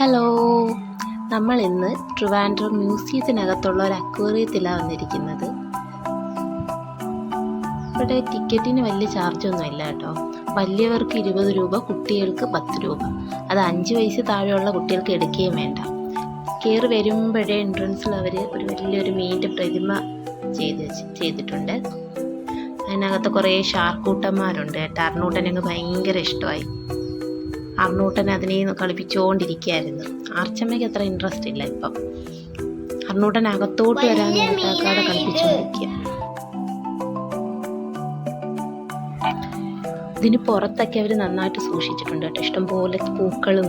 Hello നമ്മൾ ഇന്ന് ട്രിവാൻഡ്രം മ്യൂസിയത്തിനകത്തുള്ള ഒരു അക്വേറിയത്തിലാണ് വന്നിരിക്കുന്നത്. ഇവിടെ ടിക്കറ്റിന് വലിയ ചാർജൊന്നും ഇല്ല കേട്ടോ. വലിയവർക്ക് ഇരുപത് രൂപ കുട്ടികൾക്ക് പത്ത് രൂപ. അത് അഞ്ച് വയസ്സ് താഴെയുള്ള കുട്ടികൾക്ക് എടുക്കുകയും വേണ്ട. കയറി വരുമ്പോഴേ എൻട്രൻസിൽ അവർ ഒരു വലിയൊരു മീനിന്റെ പ്രതിമ ചെയ്ത് ചെയ്തിട്ടുണ്ട്. അതിനകത്ത് കുറേ ഷാർക്കൂട്ടന്മാരുണ്ട് കേട്ടോ അർണൂട്ടനങ്ങ് ഭയങ്കര ഇഷ്ടമായി. അർണൂട്ടൻ അതിനെ കളിപ്പിച്ചുകൊണ്ടിരിക്കുകയായിരുന്നു ആർച്ചമ്മയ്ക്ക് അത്ര ഇൻട്രസ്റ്റ് ഇല്ല ഇപ്പം. അർണൂട്ടൻ അകത്തോട്ട് വരാൻ കൂട്ടാക്കാതെ കളിപ്പിച്ചുകൊണ്ടിരിക്കുക ഇതിന് പുറത്തൊക്കെ അവർ നന്നായിട്ട് സൂക്ഷിച്ചിട്ടുണ്ട് കേട്ടോ. ഇഷ്ടംപോലെ പൂക്കളും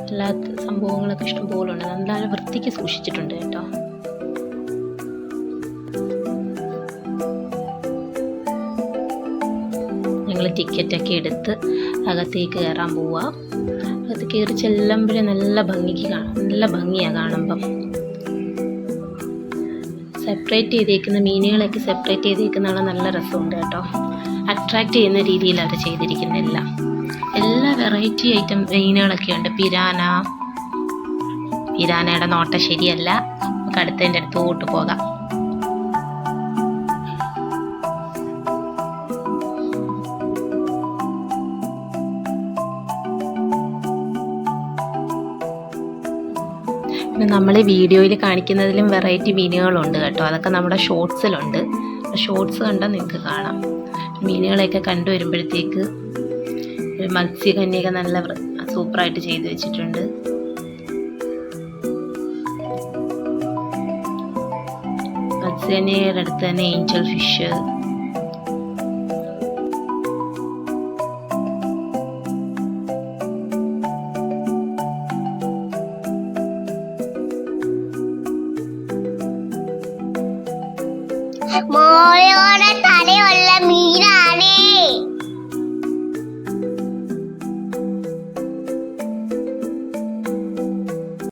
അല്ലാത്ത സംഭവങ്ങളൊക്കെ ഇഷ്ടംപോലെ ഉണ്ട്. നല്ല വൃത്തിക്ക് സൂക്ഷിച്ചിട്ടുണ്ട് കേട്ടോ. ഞങ്ങൾ ടിക്കറ്റൊക്കെ എടുത്ത് അകത്തേക്ക് കയറാൻ പോവുക അകത്ത് കയറി ചെല്ലുമ്പോഴേ നല്ല ഭംഗിക്ക് കാണാം. നല്ല ഭംഗിയാണ് കാണുമ്പം. സെപ്പറേറ്റ് ചെയ്തേക്കുന്ന മീനുകളൊക്കെ സെപ്പറേറ്റ് ചെയ്തേക്കുന്നതാണ് നല്ല രസമുണ്ട് കേട്ടോ. അട്രാക്റ്റ് ചെയ്യുന്ന രീതിയിലാണ് ചെയ്തിരിക്കുന്നത് എല്ലാം എല്ലാ വെറൈറ്റി ഐറ്റം മീനുകളൊക്കെ ഉണ്ട്. പിരാന പിരാനയുടെ നോട്ട ശരിയല്ല. നമുക്ക് അടുത്തതിന്റെ അടുത്തോട്ട് പോകാം. നമ്മൾ വീഡിയോയിൽ കാണിക്കുന്നതിലും വെറൈറ്റി മീനുകളുണ്ട് കേട്ടോ. അതൊക്കെ നമ്മുടെ ഷോർട്സിലുണ്ട്. ഷോർട്സ് കണ്ടാൽ നിങ്ങൾക്ക് കാണാം. മീനുകളെയൊക്കെ കണ്ടു വരുമ്പോഴത്തേക്ക് ഒരു മത്സ്യകന്യക നല്ല സൂപ്പറായിട്ട് ചെയ്തു വെച്ചിട്ടുണ്ട്. മത്സ്യകന്യയുടെ അടുത്ത് തന്നെ ഏഞ്ചൽ ഫിഷ് もう俺俺タレ俺